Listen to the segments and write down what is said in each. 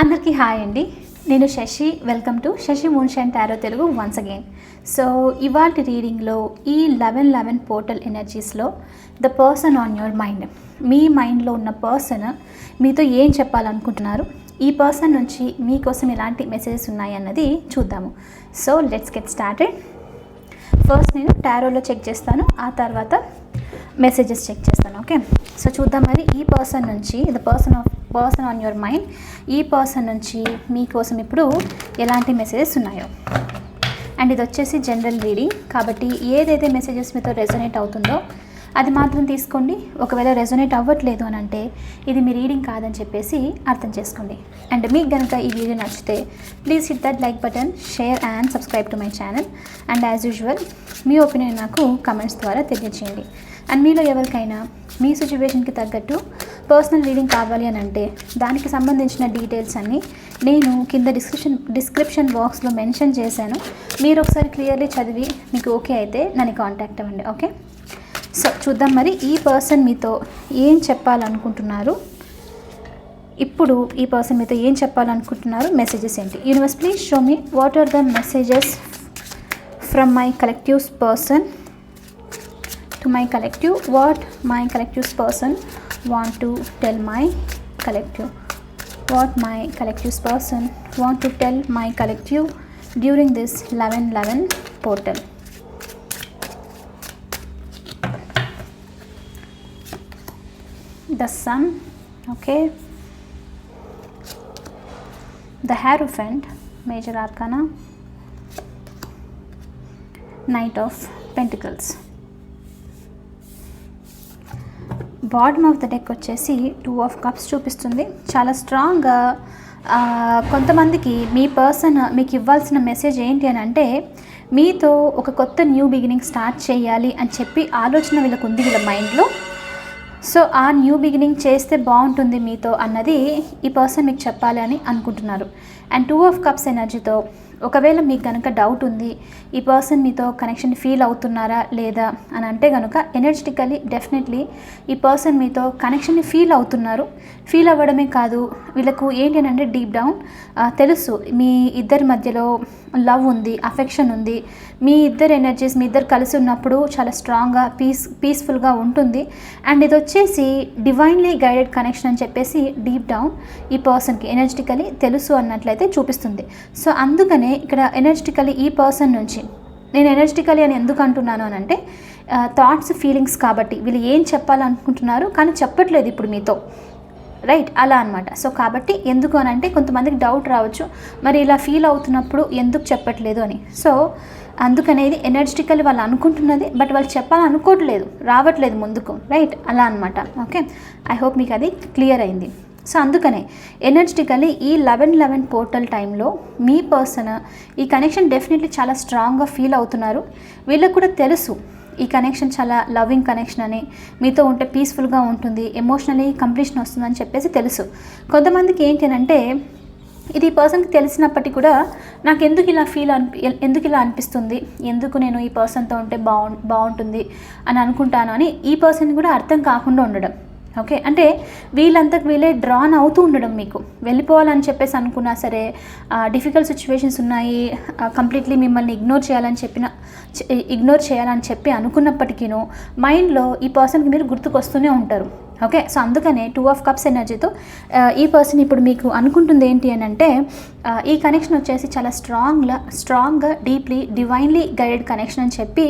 అందరికీ హాయ్ అండి. నేను Shashi. Welcome to Shashi moonshine tarot Telugu once again. So ఇవాళ రీడింగ్లో ఈ eleven eleven portal ఎనర్జీస్లో the person on your mind. మీ మైండ్లో ఉన్న పర్సన్ మీతో ఏం చెప్పాలనుకుంటున్నారు? ఈ పర్సన్ నుంచి మీకోసం ఎలాంటి మెసేజెస్ ఉన్నాయి అన్నది చూద్దాము. So let's get started. First నేను టారోలో చెక్ చేస్తాను. ఆ తర్వాత మెసేజెస్ చెక్ చేస్తాను. ఓకే సో చూద్దాం మరి ఈ పర్సన్ నుంచి the person of person on your mind ఈ పర్సన్ నుంచి మీకోసం ఇప్పుడు ఎలాంటి మెసేజెస్ ఉన్నాయో. అండ్ ఇది వచ్చేసి జనరల్ రీడింగ్ కాబట్టి ఏదైతే మెసేజెస్ మీతో రెజనేట్ అవుతుందో అది మాత్రం తీసుకోండి. ఒకవేళ రెజొనేట్ అవ్వట్లేదు అని అంటే ఇది మీ రీడింగ్ కాదని చెప్పేసి అర్థం చేసుకోండి. అండ్ మీకు కనుక ఈ వీడియో నచ్చితే please hit that like button share and subscribe to my channel and as usual me opinion నాకు కమెంట్స్ ద్వారా తెలియజేయండి అండ్ మీలో ఎవరికైనా మీ సిచ్యువేషన్కి తగ్గట్టు పర్సనల్ రీడింగ్ కావాలి అని అంటే దానికి సంబంధించిన డీటెయిల్స్ అన్నీ నేను కింద డిస్క్రిప్షన్ డిస్క్రిప్షన్ బాక్స్లో మెన్షన్ చేశాను. మీరు ఒకసారి క్లియర్లీ చదివి మీకు ఓకే అయితే నన్ను కాంటాక్ట్ అవ్వండి ఓకే సో చూద్దాం మరి ఈ పర్సన్ మీతో ఏం చెప్పాలనుకుంటున్నారు? ఇప్పుడు ఈ పర్సన్ మీతో ఏం చెప్పాలనుకుంటున్నారు? మెసేజెస్ ఏంటి? Universe please show me what are the messages from my collective's person to my collective what my collective's person want to tell my collective what my collective's person want to tell my collective during this eleven eleven portal the sun okay? The hierophant major arcana. Knight of pentacles. Bottom of the deck వచ్చేసి two of cups చూపిస్తుంది. చాలా స్ట్రాంగ్గా కొంతమందికి మీ person మీకు ఇవ్వాల్సిన message ఏంటి అని అంటే మీతో ఒక కొత్త న్యూ బిగినింగ్ స్టార్ట్ చేయాలి అని చెప్పి ఆలోచన వీళ్ళకు ఉంది వీళ్ళ మైండ్లో సో ఆ న్యూ బిగినింగ్ చేస్తే బాగుంటుంది మీతో అన్నది ఈ పర్సన్ మీకు చెప్పాలి అని అనుకుంటున్నారు. అండ్ టూ ఆఫ్ కప్స్ ఎనర్జీతో ఒకవేళ మీకు కనుక డౌట్ ఉంది ఈ పర్సన్ మీతో కనెక్షన్ ఫీల్ అవుతున్నారా లేదా అని అంటే కనుక ఎనర్జెటికలీ డెఫినెట్లీ ఈ పర్సన్ మీతో కనెక్షన్ని ఫీల్ అవుతున్నారు. ఫీల్ అవ్వడమే కాదు వీళ్ళకు ఏంటి అని అంటే డీప్ డౌన్ తెలుసు మీ ఇద్దరి మధ్యలో లవ్ ఉంది అఫెక్షన్ ఉంది. మీ ఇద్దరు ఎనర్జీస్ మీ ఇద్దరు కలిసి ఉన్నప్పుడు చాలా స్ట్రాంగ్గా పీస్ పీస్ఫుల్గా ఉంటుంది. అండ్ ఇది వచ్చేసి డివైన్లీ గైడెడ్ కనెక్షన్ అని చెప్పేసి డీప్ డౌన్ ఈ పర్సన్కి ఎనర్జెటికలీ తెలుసు అన్నట్లయితే చూపిస్తుంది. సో అందుకనే ఇక్కడ ఎనర్జెటికలీ ఈ పర్సన్ నుంచి నేను ఎనర్జెటికలీ అని ఎందుకు అంటున్నాను అని అంటే థాట్స్ ఫీలింగ్స్ కాబట్టి వీళ్ళు ఏం చెప్పాలనుకుంటున్నారు? కానీ చెప్పట్లేదు ఇప్పుడు మీతో. రైట్ అలా అనమాట సో కాబట్టి ఎందుకు అని అంటే కొంతమందికి డౌట్ రావచ్చు. మరి ఇలా ఫీల్ అవుతున్నప్పుడు ఎందుకు చెప్పట్లేదు అని. సో అందుకనేది ఎనర్జెటికల్ వాళ్ళు అనుకుంటున్నది బట్ వాళ్ళు చెప్పాలనుకోవట్లేదు రావట్లేదు ముందుకు. రైట్ అలా అనమాట ఓకే? ఐ హోప్ మీకు అది క్లియర్ అయింది. సో అందుకనే ఎనర్జెటికలీ ఈ లెవెన్ లెవెన్ పోర్టల్ టైంలో మీ పర్సన్ ఈ కనెక్షన్ డెఫినెట్లీ చాలా స్ట్రాంగ్గా ఫీల్ అవుతున్నారు. వీళ్ళకు కూడా తెలుసు. ఈ కనెక్షన్ చాలా లవింగ్ కనెక్షన్ అని మీతో ఉంటే పీస్ఫుల్గా ఉంటుంది ఎమోషనలీ కంప్లీషన్ వస్తుందని చెప్పేసి తెలుసు. కొంతమందికి ఏంటి అంటే ఇది ఈ పర్సన్కి తెలిసినప్పటికీ కూడా నాకు ఎందుకు ఇలా ఫీల్ అనిపి ఎందుకు ఇలా అనిపిస్తుంది ఎందుకు నేను ఈ పర్సన్తో ఉంటే బాగు బాగుంటుంది అని అనుకుంటాను అని ఈ పర్సన్ కూడా అర్థం కాకుండా ఉండడం. ఓకే? అంటే వీళ్ళంతకు వీళ్ళే డ్రాన్ అవుతూ ఉండడం మీకు. వెళ్ళిపోవాలని చెప్పేసి అనుకున్నా సరే డిఫికల్ట్ సిచ్యువేషన్స్ ఉన్నాయి కంప్లీట్లీ మిమ్మల్ని ఇగ్నోర్ చేయాలని చెప్పిన ఇగ్నోర్ చేయాలని చెప్పి అనుకున్నప్పటికీనూ మైండ్లో ఈ పర్సన్కి మీరు గుర్తుకొస్తూనే ఉంటారు. ఓకే సో అందుకనే టూ ఆఫ్ కప్స్ ఎనర్జీతో ఈ పర్సన్ ఇప్పుడు మీకు అనుకుంటుంది ఏంటి అని అంటే ఈ కనెక్షన్ వచ్చేసి చాలా స్ట్రాంగ్గా స్ట్రాంగ్గా డీప్లీ డివైన్లీ గైడెడ్ కనెక్షన్ అని చెప్పి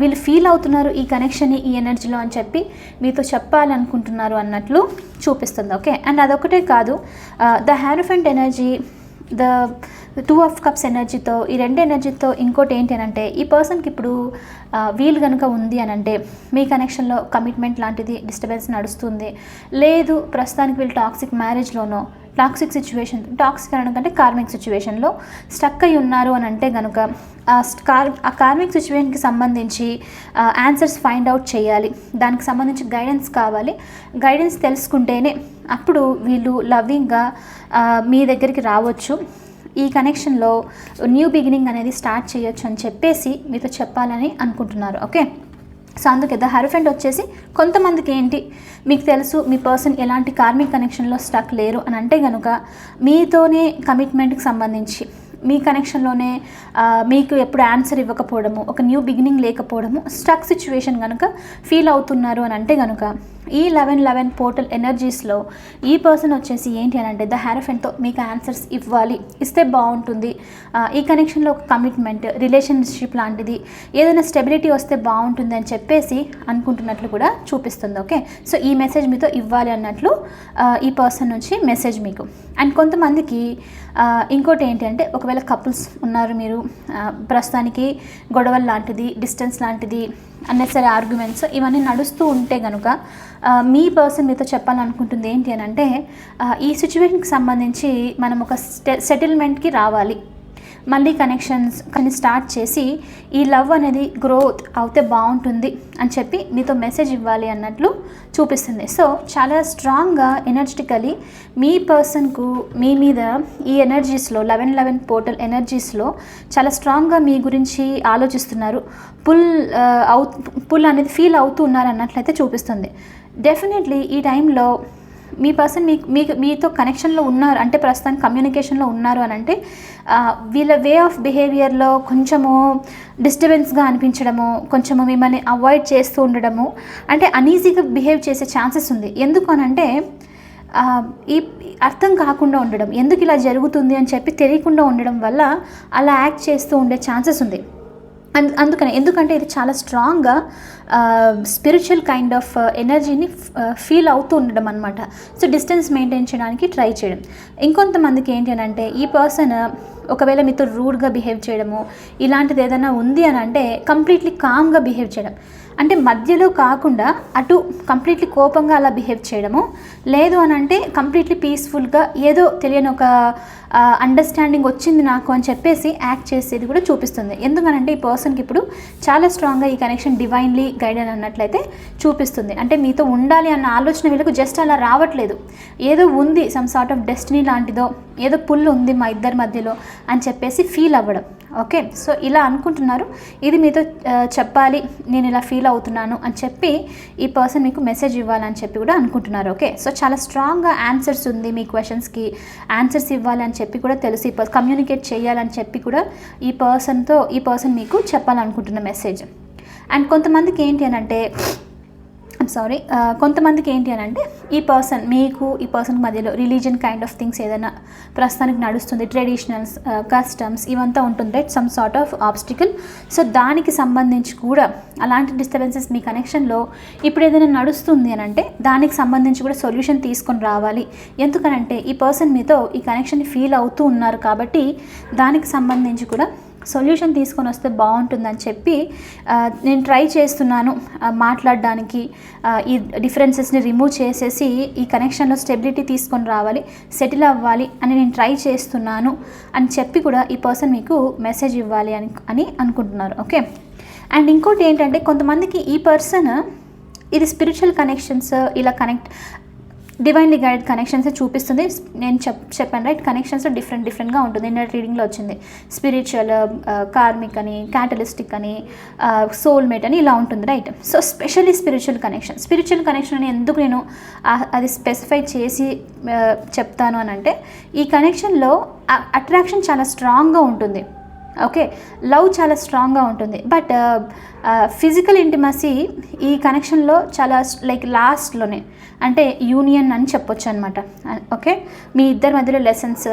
వీళ్ళు ఫీల్ అవుతున్నారు ఈ కనెక్షన్ ఈ ఎనర్జీలో అని చెప్పి మీతో చెప్పాలనుకుంటున్నారు అన్నట్లు చూపిస్తుంది. ఓకే అండ్ అదొకటే కాదు the hierophant energy the two of cups ఎనర్జీతో ఈ రెండు ఎనర్జీతో ఇంకోటి ఏంటి అని అంటే ఈ పర్సన్కి ఇప్పుడు వీలు కనుక ఉంది అని అంటే మీ కనెక్షన్లో కమిట్మెంట్ లాంటిది డిస్టర్బెన్స్ నడుస్తుంది. లేదు ప్రస్తుతానికి వీళ్ళు టాక్సిక్ మ్యారేజ్లోనో టాక్సిక్ సిచ్యువేషన్ టాక్సిక్ అనడం కంటే కార్మిక్ సిచ్యువేషన్లో స్టక్ అయి ఉన్నారు అని అంటే కనుక కార్ ఆ కార్మిక్ సిచ్యువేషన్కి సంబంధించి ఆన్సర్స్ ఫైండ్ అవుట్ చేయాలి. దానికి సంబంధించి గైడెన్స్ కావాలి. గైడెన్స్ తెలుసుకుంటేనే అప్పుడు వీళ్ళు లవ్వింగ్గా మీ దగ్గరికి రావచ్చు. ఈ కనెక్షన్లో న్యూ బిగినింగ్ అనేది స్టార్ట్ చేయొచ్చు అని చెప్పేసి మీతో చెప్పాలని అనుకుంటున్నారు. ఓకే సో అందుకే ద హెరఫెంట్ వచ్చేసి కొంతమందికి ఏంటి? మీకు తెలుసు మీ పర్సన్ ఎలాంటి కార్మిక్ కనెక్షన్లో స్టక్ లేరు అని అంటే కనుక మీతోనే కమిట్మెంట్కి సంబంధించి మీ కనెక్షన్లోనే మీకు ఎప్పుడు ఆన్సర్ ఇవ్వకపోవడము ఒక న్యూ బిగినింగ్ లేకపోవడము స్టక్ సిచ్యువేషన్ కనుక ఫీల్ అవుతున్నారు అని అంటే కనుక ఈ లెవెన్ లెవెన్ పోర్టల్ ఎనర్జీస్లో ఈ పర్సన్ వచ్చేసి ఏంటి అని అంటే ద హ్యారఫెన్తో మీకు ఆన్సర్స్ ఇవ్వాలి. ఇస్తే బాగుంటుంది. ఈ కనెక్షన్లో ఒక కమిట్మెంట్ రిలేషన్షిప్ లాంటిది. ఏదైనా స్టెబిలిటీ వస్తే బాగుంటుంది అని చెప్పేసి అనుకుంటున్నట్లు కూడా చూపిస్తుంది. ఓకే? సో ఈ మెసేజ్ మీతో ఇవ్వాలి అన్నట్లు ఈ పర్సన్ నుంచి మెసేజ్ మీకు. అండ్ కొంతమందికి ఇంకోటి ఏంటి అంటే ఒకవేళ కపుల్స్ ఉన్నారు మీరు ప్రస్తుతానికి గొడవలు లాంటిది డిస్టెన్స్ లాంటిది అన్నెసరీ ఆర్గ్యుమెంట్స్ ఇవన్నీ నడుస్తూ ఉంటే కనుక మీ పర్సన్ మీతో చెప్పాలనుకుంటుంది ఏంటి అని అంటే ఈ సిచ్యువేషన్కి సంబంధించి మనం ఒక సెటిల్మెంట్కి రావాలి. మళ్ళీ కనెక్షన్స్ కానీ స్టార్ట్ చేసి ఈ లవ్ అనేది గ్రోత్ అవుతే బాగుంటుంది అని చెప్పి మీతో మెసేజ్ ఇవ్వాలి అన్నట్లు చూపిస్తుంది. సో చాలా స్ట్రాంగ్గా ఎనర్జెటికలీ మీ పర్సన్కు మీ మీద ఈ ఎనర్జీస్లో లెవెన్ లెవెన్ పోర్టల్ ఎనర్జీస్లో చాలా స్ట్రాంగ్గా మీ గురించి ఆలోచిస్తున్నారు. పుల్ అవు పుల్ అనేది ఫీల్ అవుతూ ఉన్నారు అన్నట్లయితే చూపిస్తుంది. డెఫినెట్లీ ఈ టైంలో మీ పర్సన్ మీకు మీకు మీతో కనెక్షన్లో ఉన్నారు అంటే ప్రస్తుతానికి కమ్యూనికేషన్లో ఉన్నారు అని అంటే వీళ్ళ వే ఆఫ్ బిహేవియర్లో కొంచెము డిస్టర్బెన్స్గా అనిపించడము కొంచెము మిమ్మల్ని అవాయిడ్ చేస్తూ ఉండడము అంటే అనీజీగా బిహేవ్ చేసే ఛాన్సెస్ ఉంది. ఎందుకు అనంటే అంటే ఈ అర్థం కాకుండా ఉండడం ఎందుకు ఇలా జరుగుతుంది అని చెప్పి తెలియకుండా ఉండడం వల్ల అలా యాక్ట్ చేస్తూ ఉండే ఛాన్సెస్ ఉంది. అందు అందుకనే ఎందుకంటే ఇది చాలా స్ట్రాంగ్గా స్పిరిచువల్ కైండ్ ఆఫ్ ఎనర్జీని ఫీల్ అవుతూ ఉండడం అనమాట సో డిస్టెన్స్ మెయింటైన్ చేయడానికి ట్రై చేయడం. ఇంకొంతమందికి ఏంటి అని అంటే ఈ పర్సన్ ఒకవేళ మీతో రూడ్గా బిహేవ్ చేయడము ఇలాంటిది ఏదైనా ఉంది అని అంటే కంప్లీట్లీ కామ్గా బిహేవ్ చేయడం. అంటే మధ్యలో కాకుండా అటు కంప్లీట్లీ కోపంగా అలా బిహేవ్ చేయడము లేదు అని అంటే కంప్లీట్లీ పీస్ఫుల్గా ఏదో తెలియని ఒక అండర్స్టాండింగ్ వచ్చింది నాకు అని చెప్పేసి యాక్ట్ చేసేది కూడా చూపిస్తుంది. ఎందుకనంటే ఈ పర్సన్కి ఇప్పుడు చాలా స్ట్రాంగ్గా ఈ కనెక్షన్ డివైన్లీ గైడెన్ అన్నట్లయితే చూపిస్తుంది. అంటే మీతో ఉండాలి అన్న ఆలోచన వీళ్ళకు జస్ట్ అలా రావట్లేదు. ఏదో ఉంది సమ్ సార్ట్ ఆఫ్ డెస్టినీ లాంటిదో ఏదో పుల్ ఉంది మా ఇద్దరి మధ్యలో అని చెప్పేసి ఫీల్ అవ్వడం. ఓకే సో ఇలా అనుకుంటున్నారు. ఇది మీతో చెప్పాలి నేను ఇలా ఫీల్ అవుతున్నాను అని చెప్పి ఈ పర్సన్ మీకు మెసేజ్ ఇవ్వాలని చెప్పి కూడా అనుకుంటున్నారు. ఓకే సో చాలా స్ట్రాంగ్గా ఆన్సర్స్ ఉంది మీ క్వశ్చన్స్కి ఆన్సర్స్ ఇవ్వాలని చెప్పి చెప్పి కూడా తెలుసు. ఈ కమ్యూనికేట్ చేయాలని చెప్పి కూడా ఈ పర్సన్తో ఈ పర్సన్ మీకు చెప్పాలనుకుంటున్న మెసేజ్ అండ్ కొంతమందికి ఏంటి అని అంటే సారీ uh, కొంతమందికి ఏంటి అని అంటే ఈ పర్సన్ మీకు ఈ పర్సన్ మధ్యలో రిలీజియన్ కైండ్ ఆఫ్ థింగ్స్ ఏదైనా ప్రస్తుతానికి నడుస్తుంది ట్రెడిషనల్స్ కస్టమ్స్ uh, ఇవంతా ఉంటుంది right some sort of obstacle so దానికి సంబంధించి కూడా అలాంటి డిస్టర్బెన్సెస్ మీ కనెక్షన్లో ఇప్పుడు ఏదైనా నడుస్తుంది అని అంటే దానికి సంబంధించి కూడా సొల్యూషన్ తీసుకొని రావాలి. ఎందుకనంటే ఈ పర్సన్ మీతో ఈ కనెక్షన్ ఫీల్ అవుతూ ఉన్నారు కాబట్టి దానికి సంబంధించి కూడా సొల్యూషన్ తీసుకొని వస్తే బాగుంటుందని చెప్పి నేను ట్రై చేస్తున్నాను మాట్లాడడానికి ఈ డిఫరెన్సెస్ని రిమూవ్ చేసేసి ఈ కనెక్షన్లో స్టెబిలిటీ తీసుకొని రావాలి సెటిల్ అవ్వాలి అని నేను ట్రై చేస్తున్నాను అని చెప్పి కూడా ఈ పర్సన్ మీకు మెసేజ్ ఇవ్వాలి అని అని అనుకుంటున్నారు ఓకే? అండ్ ఇంకోటి ఏంటంటే కొంతమందికి ఈ పర్సన్ ఇది స్పిరిచువల్ కనెక్షన్స్ ఇలా కనెక్ట్ డివైన్లీ గైడ్ కనెక్షన్స్ చూపిస్తుంది. నేను చెప్ చెప్పాను రైట్ కనెక్షన్స్ డిఫరెంట్ డిఫరెంట్గా ఉంటుంది. నిన్న రీడింగ్లో వచ్చింది. స్పిరిచువల్ కార్మిక్ uh, అని క్యాటలిస్టిక్ అని uh, సోల్మేట్ అని ఇలా ఉంటుంది right so specially spiritual connection spiritual connection అని ఎందుకు నేను uh, అది స్పెసిఫై చేసి చెప్తాను అని అంటే ఈ కనెక్షన్లో అట్రాక్షన్ చాలా స్ట్రాంగ్గా ఉంటుంది. ఓకే లవ్ చాలా స్ట్రాంగ్గా ఉంటుంది. బట్ ఫిజికల్ ఇంటిమసీ ఈ కనెక్షన్లో చాలా లైక్ లాస్ట్లోనే అంటే యూనియన్ అని చెప్పొచ్చు అనమాట ఓకే? మీ ఇద్దరి మధ్యలో లెసన్స్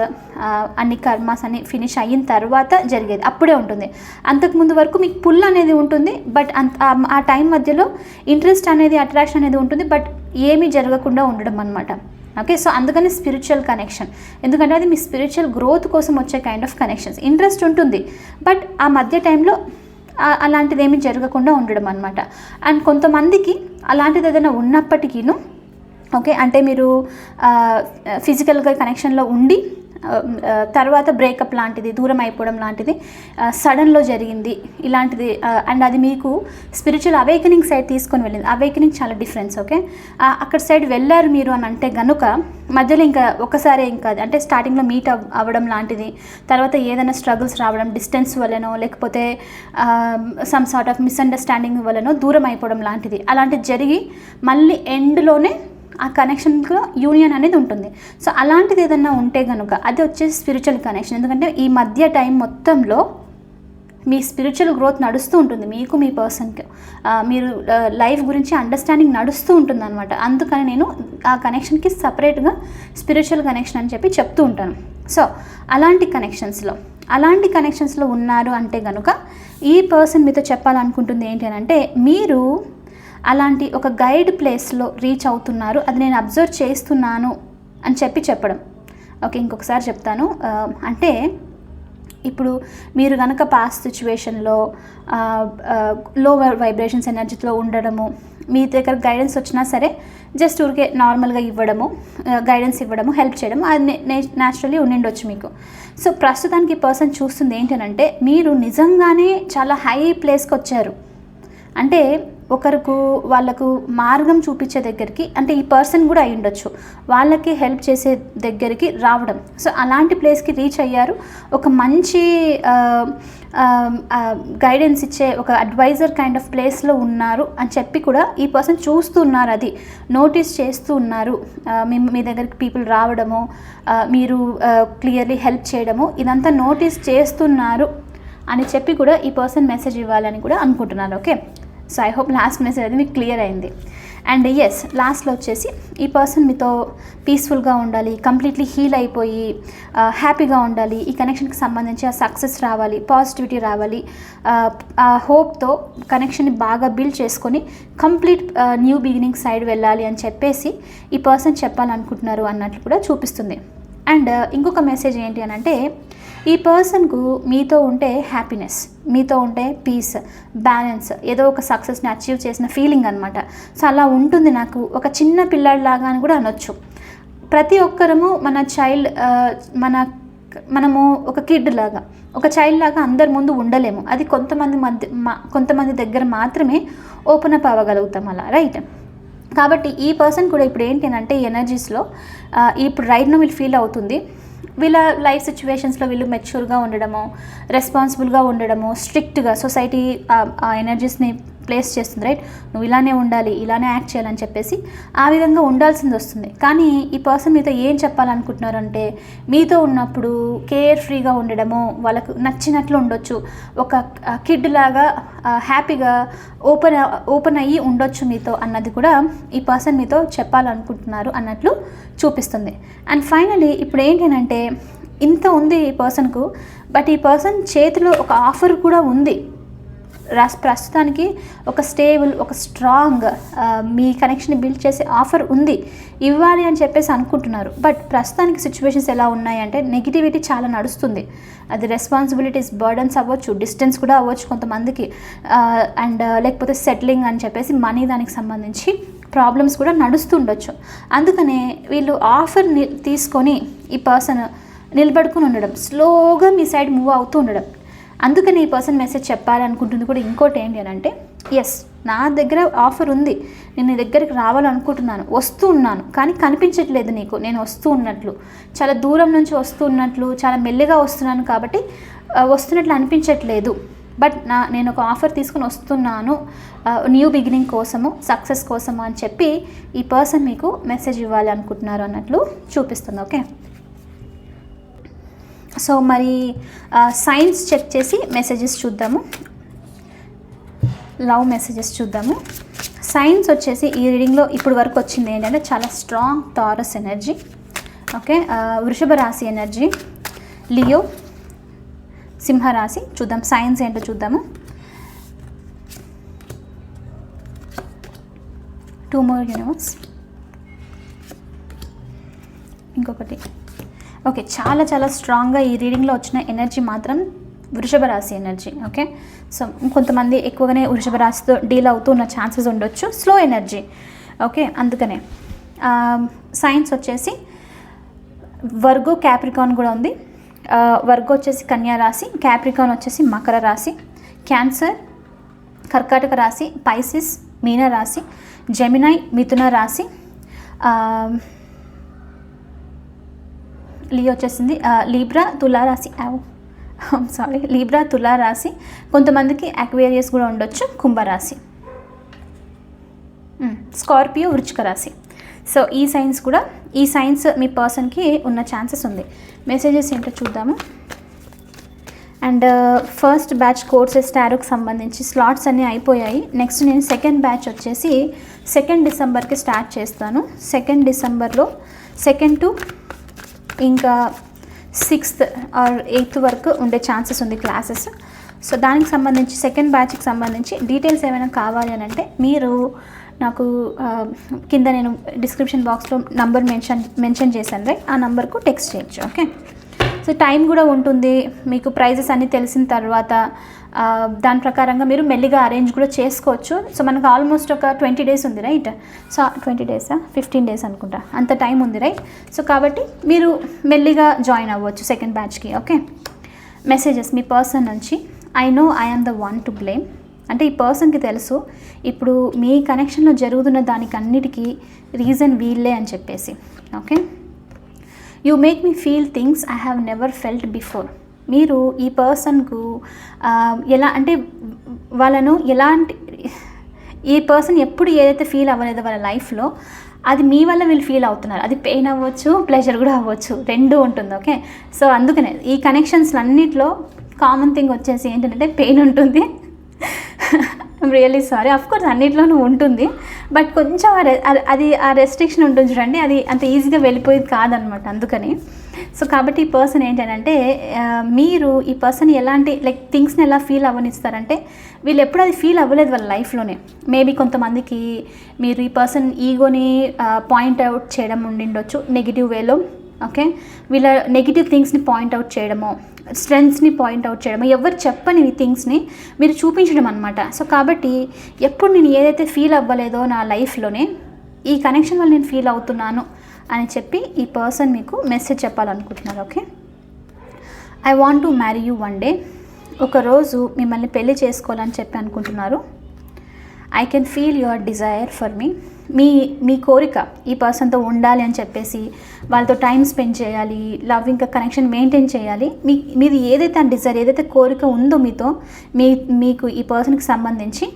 అన్ని కర్మాస్ అన్ని ఫినిష్ అయిన తర్వాత జరిగేది అప్పుడే ఉంటుంది. అంతకుముందు వరకు మీకు పుల్ అనేది ఉంటుంది బట్ అంత ఆ- ఆ టైం మధ్యలో ఇంట్రెస్ట్ అనేది అట్రాక్షన్ అనేది ఉంటుంది బట్ ఏమీ జరగకుండా ఉండడం అనమాట ఓకే సో అందుకని స్పిరిచువల్ కనెక్షన్ ఎందుకంటే అది మీ స్పిరిచువల్ గ్రోత్ కోసం వచ్చే కైండ్ ఆఫ్ కనెక్షన్స్ ఇంట్రెస్ట్ ఉంటుంది. బట్ ఆ మధ్య టైంలో అలాంటిది ఏమీ జరగకుండా ఉండడం అనమాట అండ్ కొంతమందికి అలాంటిది ఏదైనా ఉన్నప్పటికీను ఓకే అంటే మీరు ఫిజికల్గా కనెక్షన్లో ఉండి తర్వాత బ్రేకప్ లాంటిది దూరం అయిపోవడం లాంటిది సడన్లో జరిగింది ఇలాంటిది అండ్ అది మీకు స్పిరిచువల్ అవేకనింగ్ సైడ్ తీసుకొని వెళ్ళింది. అవేకనింగ్ చాలా డిఫరెన్స్ ఓకే అక్కడ సైడ్ వెళ్ళారు మీరు అని అంటే గనుక మధ్యలో ఇంకా ఒకసారి ఇంకా అంటే స్టార్టింగ్లో మీట్ అవ్ అవ్వడం లాంటిది తర్వాత ఏదైనా స్ట్రగుల్స్ రావడం డిస్టెన్స్ వల్లనో లేకపోతే సమ్ సార్ట్ ఆఫ్ మిస్అండర్స్టాండింగ్ వల్లనో దూరం అయిపోవడం లాంటిది. అలాంటిది జరిగి మళ్ళీ ఎండ్లోనే ఆ కనెక్షన్లో యూనియన్ అనేది ఉంటుంది. సో అలాంటిది ఏదన్నా ఉంటే కనుక అది వచ్చేసి స్పిరిచువల్ కనెక్షన్ ఎందుకంటే ఈ మధ్య టైం మొత్తంలో మీ స్పిరిచువల్ గ్రోత్ నడుస్తూ ఉంటుంది. మీకు మీ పర్సన్కి మీరు లైఫ్ గురించి అండర్స్టాండింగ్ నడుస్తూ ఉంటుంది అనమాట అందుకని నేను ఆ కనెక్షన్కి సపరేట్గా స్పిరిచువల్ కనెక్షన్ అని చెప్పి చెప్తూ ఉంటాను. సో అలాంటి కనెక్షన్స్లో అలాంటి కనెక్షన్స్లో ఉన్నారు అంటే కనుక ఈ పర్సన్ మీతో చెప్పాలనుకుంటుంది ఏంటి అని అంటే మీరు అలాంటి ఒక గైడ్ ప్లేస్లో రీచ్ అవుతున్నారు. అది నేను అబ్జర్వ్ చేస్తున్నాను అని చెప్పి చెప్పడం. ఓకే ఇంకొకసారి చెప్తాను. Uh, అంటే ఇప్పుడు మీరు కనుక పాస్ట్ సిచ్యువేషన్లో లో uh, uh, వైబ్రేషన్స్ ఎనర్జీలో ఉండడము మీ దగ్గర గైడెన్స్ వచ్చినా సరే జస్ట్ ఊరికే నార్మల్గా ఇవ్వడము గైడెన్స్ ఇవ్వడము హెల్ప్ చేయడం అది న్యాచురలీ ఉండిండొచ్చు మీకు. సో ప్రస్తుతానికి పర్సన్ చూస్తుంది ఏంటనంటే మీరు నిజంగానే చాలా హై ప్లేస్కి వచ్చారు అంటే ఒకరికి వాళ్ళకు మార్గం చూపించే దగ్గరికి అంటే ఈ పర్సన్ కూడా అయి ఉండొచ్చు. వాళ్ళకి హెల్ప్ చేసే దగ్గరికి రావడం. సో అలాంటి ప్లేస్కి రీచ్ అయ్యారు. ఒక మంచి గైడెన్స్ ఇచ్చే ఒక అడ్వైజర్ కైండ్ ఆఫ్ ప్లేస్లో ఉన్నారు అని చెప్పి కూడా ఈ పర్సన్ చూస్తూ ఉన్నారు. అది నోటీస్ చేస్తూ ఉన్నారు. మీ మీ దగ్గరికి పీపుల్ రావడము మీరు క్లియర్లీ హెల్ప్ చేయడము ఇదంతా నోటీస్ చేస్తున్నారు అని చెప్పి కూడా ఈ పర్సన్ మెసేజ్ ఇవ్వాలని కూడా అనుకుంటున్నారు. Okay so I hope last message అది మీకు క్లియర్ అయింది. అండ్ ఎస్ లాస్ట్లో వచ్చేసి ఈ పర్సన్ మీతో పీస్ఫుల్గా ఉండాలి కంప్లీట్లీ హీల్ అయిపోయి uh, హ్యాపీగా ఉండాలి ఈ కనెక్షన్కి సంబంధించి ఆ సక్సెస్ రావాలి పాజిటివిటీ రావాలి uh, ఆ హోప్తో కనెక్షన్ని బాగా బిల్డ్ చేసుకొని కంప్లీట్ న్యూ బిగినింగ్ సైడ్ వెళ్ళాలి అని చెప్పేసి ఈ పర్సన్ చెప్పాలనుకుంటున్నారు అన్నట్లు కూడా చూపిస్తుంది. అండ్ uh, ఇంకొక మెసేజ్ ఏంటి అని అంటే ఈ పర్సన్కు మీతో ఉంటే హ్యాపీనెస్ మీతో ఉంటే పీస్ బ్యాలెన్స్ ఏదో ఒక సక్సెస్ని అచీవ్ చేసిన ఫీలింగ్ అనమాట సో అలా ఉంటుంది నాకు. ఒక చిన్న పిల్లాడిలాగా అని కూడా అనొచ్చు. ప్రతి ఒక్కరము మన చైల్డ్ మన మనము ఒక కిడ్ లాగా ఒక చైల్డ్ లాగా అందరి ముందు ఉండలేము. అది కొంతమంది మధ్య కొంతమంది దగ్గర మాత్రమే ఓపెన్ అప్ అవ్వగలుగుతాం అలా రైట్? కాబట్టి ఈ పర్సన్ కూడా ఇప్పుడు ఏంటి అంటే ఎనర్జీస్లో ఇప్పుడు రైట్ నో వీళ్ళు ఫీల్ అవుతుంది. వీళ్ళ లైఫ్ సిచ్యువేషన్స్లో వీళ్ళు మెచ్యూర్గా ఉండడము రెస్పాన్సిబుల్గా ఉండడము స్ట్రిక్ట్గా సొసైటీ ఆ ఎనర్జీస్ని ప్లేస్ చేస్తుంది రైట్ నువ్వు ఇలానే ఉండాలి ఇలానే యాక్ట్ చేయాలని చెప్పేసి ఆ విధంగా ఉండాల్సింది వస్తుంది. కానీ ఈ పర్సన్ మీతో ఏం చెప్పాలనుకుంటున్నారంటే మీతో ఉన్నప్పుడు కేర్ ఫ్రీగా ఉండడము వాళ్ళకు నచ్చినట్లు ఉండొచ్చు. ఒక కిడ్ లాగా హ్యాపీగా ఓపెన్ ఓపెన్ అయ్యి ఉండొచ్చు మీతో అన్నది కూడా ఈ పర్సన్ మీతో చెప్పాలనుకుంటున్నారు అన్నట్లు చూపిస్తుంది. అండ్ ఫైనలీ ఇప్పుడు ఏంటంటే ఇంత ఉంది ఈ పర్సన్కు బట్ ఈ పర్సన్ చేతిలో ఒక ఆఫర్ కూడా ఉంది. ప్రస్తుతానికి ఒక స్టేబుల్ ఒక స్ట్రాంగ్ మీ కనెక్షన్ బిల్డ్ చేసే ఆఫర్ ఉంది. ఇవ్వాలి అని చెప్పేసి అనుకుంటున్నారు. బట్ ప్రస్తుతానికి సిచ్యువేషన్స్ ఎలా ఉన్నాయంటే నెగిటివిటీ చాలా నడుస్తుంది. అది రెస్పాన్సిబిలిటీస్ బర్డన్స్ అవ్వచ్చు డిస్టెన్స్ కూడా అవ్వచ్చు కొంతమందికి. అండ్ లేకపోతే సెటిలింగ్ అని చెప్పేసి మనీ దానికి సంబంధించి ప్రాబ్లమ్స్ కూడా నడుస్తుండొచ్చు. అందుకనే వీళ్ళు ఆఫర్ తీసుకొని ఈ పర్సన్ నిలబడుకుని ఉండడం స్లోగా మీ సైడ్ మూవ్ అవుతూ ఉండడం అందుకని ఈ పర్సన్ మెసేజ్ చెప్పాలనుకుంటుంది కూడా ఇంకోటి ఏంటి అని అంటే ఎస్ నా దగ్గర ఆఫర్ ఉంది. నేను నీ దగ్గరికి రావాలనుకుంటున్నాను. వస్తూ ఉన్నాను. కానీ కనిపించట్లేదు నీకు. నేను వస్తూ ఉన్నట్లు. చాలా దూరం నుంచి వస్తూ ఉన్నట్లు. చాలా మెల్లిగా వస్తున్నాను కాబట్టి వస్తున్నట్లు అనిపించట్లేదు. బట్ నా నేను ఒక ఆఫర్ తీసుకుని వస్తున్నాను. న్యూ బిగినింగ్ కోసము సక్సెస్ కోసము అని చెప్పి ఈ పర్సన్ మీకు మెసేజ్ ఇవ్వాలి అనుకుంటున్నారు అన్నట్లు చూపిస్తుంది. ఓకే సో మరి సైన్స్ చెక్ చేసి మెసేజెస్ చూద్దాము. లవ్ మెసేజెస్ చూద్దాము. సైన్స్ వచ్చేసి ఈ రీడింగ్లో ఇప్పుడు వరకు వచ్చింది ఏంటంటే చాలా స్ట్రాంగ్ టారస్ ఎనర్జీ ఓకే వృషభ రాశి ఎనర్జీ లియో సింహరాశి చూద్దాం సైన్స్ ఏంటో చూద్దాము. టూ మోర్ యూనివర్స్ ఇంకొకటి. ఓకే చాలా చాలా స్ట్రాంగ్గా ఈ రీడింగ్లో వచ్చిన ఎనర్జీ మాత్రం వృషభ రాశి ఎనర్జీ ఓకే సో కొంతమంది ఎక్కువగానే వృషభ రాశితో డీల్ అవుతూ ఉన్న ఛాన్సెస్ ఉండొచ్చు. స్లో ఎనర్జీ ఓకే అందుకనే um, సైన్స్ వచ్చేసి వర్గో క్యాప్రికాన్ కూడా ఉంది. Uh, వర్గో వచ్చేసి కన్యా రాశి క్యాప్రికాన్ వచ్చేసి మకర రాశి క్యాన్సర్ కర్కాటక రాశి పైసిస్ మీన రాశి జెమినై మిథున రాశి um, లీ వచ్చేసింది. లీబ్రా తులారాశి. సారీ లీబ్రా తులారాశి. కొంతమందికి అక్వేరియస్ కూడా ఉండొచ్చు. కుంభరాశి. Hmm. స్కార్పియో వృచ్చిక రాశి. సో ఈ సైన్స్ కూడా ఈ సైన్స్ మీ పర్సన్కి ఉన్న ఛాన్సెస్ ఉంది. మెసేజెస్ ఏంటో చూద్దాము. అండ్ ఫస్ట్ బ్యాచ్ కోర్సెస్ టారోకి సంబంధించి స్లాట్స్ అన్నీ అయిపోయాయి. నెక్స్ట్ నేను సెకండ్ బ్యాచ్ వచ్చేసి సెకండ్ డిసెంబర్కి స్టార్ట్ చేస్తాను. సెకండ్ డిసెంబర్లో సెకండ్ టు ఇంకా సిక్స్త్ ఆర్ ఎయిత్ వరకు ఉండే ఛాన్సెస్ ఉంది క్లాసెస్ సో దానికి సంబంధించి సెకండ్ బ్యాచ్కి సంబంధించి డీటెయిల్స్ ఏమైనా కావాలి అని అంటే మీరు నాకు కింద నేను డిస్క్రిప్షన్ బాక్స్లో నంబర్ మెన్షన్ మెన్షన్ చేశాను రైట్ ఆ నంబర్కు టెక్స్ట్ చేయొచ్చు ఓకే సో టైం కూడా ఉంటుంది. మీకు ప్రైజెస్ అన్నీ తెలిసిన తర్వాత దాని ప్రకారంగా మీరు మెల్లిగా అరేంజ్ కూడా చేసుకోవచ్చు. సో మనకు ఆల్మోస్ట్ ఒక ట్వంటీ డేస్ ఉంది రైట్ సో ట్వంటీ డేసా ఫిఫ్టీన్ డేస్ అనుకుంటా. అంత టైం ఉంది రైట్ సో కాబట్టి మీరు మెల్లిగా జాయిన్ అవ్వచ్చు సెకండ్ బ్యాచ్కి ఓకే మెసేజెస్ మీ పర్సన్ నుంచి I know I the one to blame అంటే ఈ పర్సన్కి తెలుసు ఇప్పుడు మీ కనెక్షన్లో జరుగుతున్న దానికి అన్నిటికీ రీజన్ వీళ్ళే అని చెప్పేసి okay you make me feel things I have never felt before మీరు ఈ పర్సన్కు ఎలా అంటే వాళ్ళను ఎలాంటి ఈ పర్సన్ ఎప్పుడు ఏదైతే ఫీల్ అవ్వలేదో వాళ్ళ లైఫ్లో అది మీ వల్ల వీళ్ళు ఫీల్ అవుతున్నారు. అది పెయిన్ అవ్వచ్చు ప్లెజర్ కూడా అవ్వచ్చు రెండు ఉంటుంది ఓకే? సో అందుకనే ఈ కనెక్షన్స్ అన్నిట్లో కామన్ థింగ్ వచ్చేసి ఏంటంటే పెయిన్ ఉంటుంది. రియల్లీ సారీ అఫ్ కోర్స్ అన్నిట్లోనూ ఉంటుంది. బట్ కొంచెం అది- అది ఆ రెస్ట్రిక్షన్ ఉంటుంది చూడండి. అది అంత ఈజీగా వెళ్ళిపోయేది కాదనమాట. అందుకని సో కాబట్టి ఈ పర్సన్ ఏంటంటే మీరు ఈ పర్సన్ ఎలాంటి లైక్ థింగ్స్ని ఎలా ఫీల్ అవ్వనిస్తారంటే వీళ్ళు ఎప్పుడు అది ఫీల్ అవ్వలేదు వాళ్ళ లైఫ్లోనే మేబీ కొంతమందికి మీరు ఈ పర్సన్ ఈగోని పాయింట్ అవుట్ చేయడం ఉండిండొచ్చు నెగిటివ్ వేలో ఓకే వీళ్ళ నెగిటివ్ థింగ్స్ని పాయింట్ అవుట్ చేయడము స్ట్రెంగ్స్ని పాయింట్ అవుట్ చేయడము ఎవరు చెప్పని థింగ్స్ని మీరు చూపించడం అనమాట సో కాబట్టి ఎప్పుడు నేను ఏదైతే ఫీల్ అవ్వలేదో నా లైఫ్లోనే ఈ కనెక్షన్ వల్ల నేను ఫీల్ అవుతున్నాను అని చెప్పి ఈ పర్సన్ మీకు మెసేజ్ చెప్పాలనుకుంటున్నారు okay I want to marry you one day ఒకరోజు మిమ్మల్ని పెళ్ళి చేసుకోవాలని చెప్పి అనుకుంటున్నారు. I can feel your desire for me మీ మీ కోరిక ఈ పర్సన్తో ఉండాలి అని చెప్పేసి వాళ్ళతో టైం స్పెండ్ చేయాలి లవ్ ఇంకా కనెక్షన్ మెయింటైన్ చేయాలి. మీ మీది ఏదైతే ఆ డిజైర్ ఏదైతే కోరిక ఉందో మీతో మీ మీకు ఈ పర్సన్కి సంబంధించి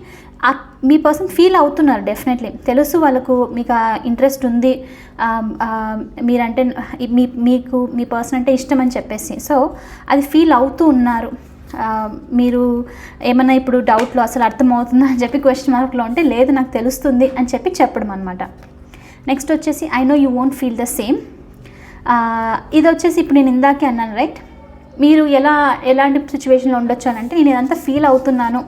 మీ పర్సన్ ఫీల్ అవుతున్నారు డెఫినెట్లీ. తెలుసు వాళ్ళకు మీకు ఇంట్రెస్ట్ ఉంది. మీరంటే మీ మీకు మీ పర్సన్ అంటే ఇష్టం అని చెప్పేసి. సో అది ఫీల్ అవుతూ ఉన్నారు. మీరు ఏమన్నా ఇప్పుడు డౌట్లో అసలు అర్థమవుతుందా అని చెప్పి క్వశ్చన్ మార్క్లో ఉంటే లేదు నాకు తెలుస్తుంది అని చెప్పి చెప్పడం అనమాట నెక్స్ట్ వచ్చేసి I know you won't feel the same ఇది వచ్చేసి ఇప్పుడు నేను ఇందాకే అన్నాను రైట్ మీరు ఎలా ఎలాంటి సిచ్యువేషన్లో ఉండొచ్చు అని అంటే నేను ఇదంతా ఫీల్ అవుతున్నాను.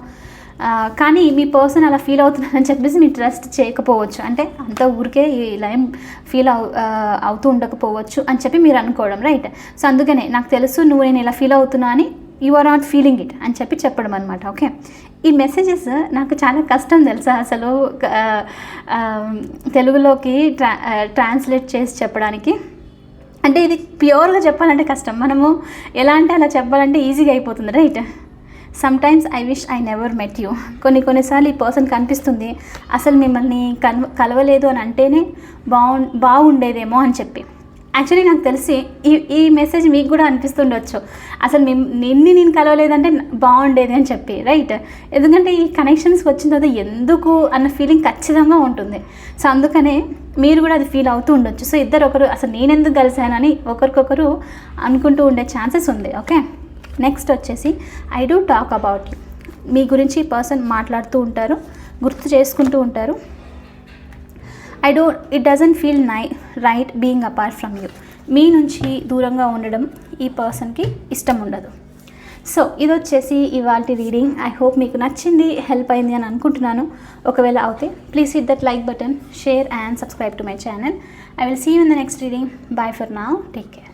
కానీ మీ పర్సన్ అలా ఫీల్ అవుతున్నారని చెప్పేసి మీరు ట్రస్ట్ చేయకపోవచ్చు. అంటే అంత ఊరికే ఇలా ఏం ఫీల్ అవు అవుతూ ఉండకపోవచ్చు అని చెప్పి మీరు అనుకోవడం రైట్? సో అందుకనే నాకు తెలుసు నువ్వు నేను ఇలా ఫీల్ అవుతున్నా అని you are not feeling it అని చెప్పి చెప్పడం అనమాట ఓకే? ఈ మెసేజెస్ నాకు చాలా కష్టం తెలుసా అసలు తెలుగులోకి ట్రా ట్రాన్స్లేట్ చేసి చెప్పడానికి? అంటే ఇది ప్యూర్గా చెప్పాలంటే కష్టం. మనము ఎలా అంటే అలా చెప్పాలంటే ఈజీగా అయిపోతుంది right? Sometimes I wish I never met you కొన్ని కొన్నిసార్లు ఈ పర్సన్ కనిపిస్తుంది అసలు మిమ్మల్ని కలవ కలవలేదు అని అంటేనే బాగు బాగుండేదేమో అని చెప్పి. యాక్చువల్లీ నాకు తెలిసి ఈ ఈ మెసేజ్ మీకు కూడా అనిపిస్తుండొచ్చు. అసలు మేము నిన్ని నేను కలవలేదంటే బాగుండేది అని చెప్పి రైట్ ఎందుకంటే ఈ కనెక్షన్స్ వచ్చిన తర్వాత ఎందుకు అన్న ఫీలింగ్ ఖచ్చితంగా ఉంటుంది. సో అందుకనే మీరు కూడా అది ఫీల్ అవుతూ ఉండొచ్చు. సో ఇద్దరు ఒకరు అసలు నేను ఎందుకు ఒకరికొకరు అనుకుంటూ ఉండే ఛాన్సెస్ ఉంది ఓకే నెక్స్ట్ వచ్చేసి I do talk about you మీ గురించి పర్సన్ మాట్లాడుతూ ఉంటారు గుర్తు చేసుకుంటూ ఉంటారు. I do it doesn't feel nigh right being apart from you మీ నుంచి దూరంగా ఉండడం ఈ పర్సన్కి ఇష్టం ఉండదు. సో ఇది వచ్చేసి ఇవాళ రీడింగ్ ఐ హోప్ మీకు నచ్చింది హెల్ప్ అయింది అని అనుకుంటున్నాను. ఒకవేళ అవుతే please hit that like button share and subscribe to my channel I will see you in the next reading bye for now take care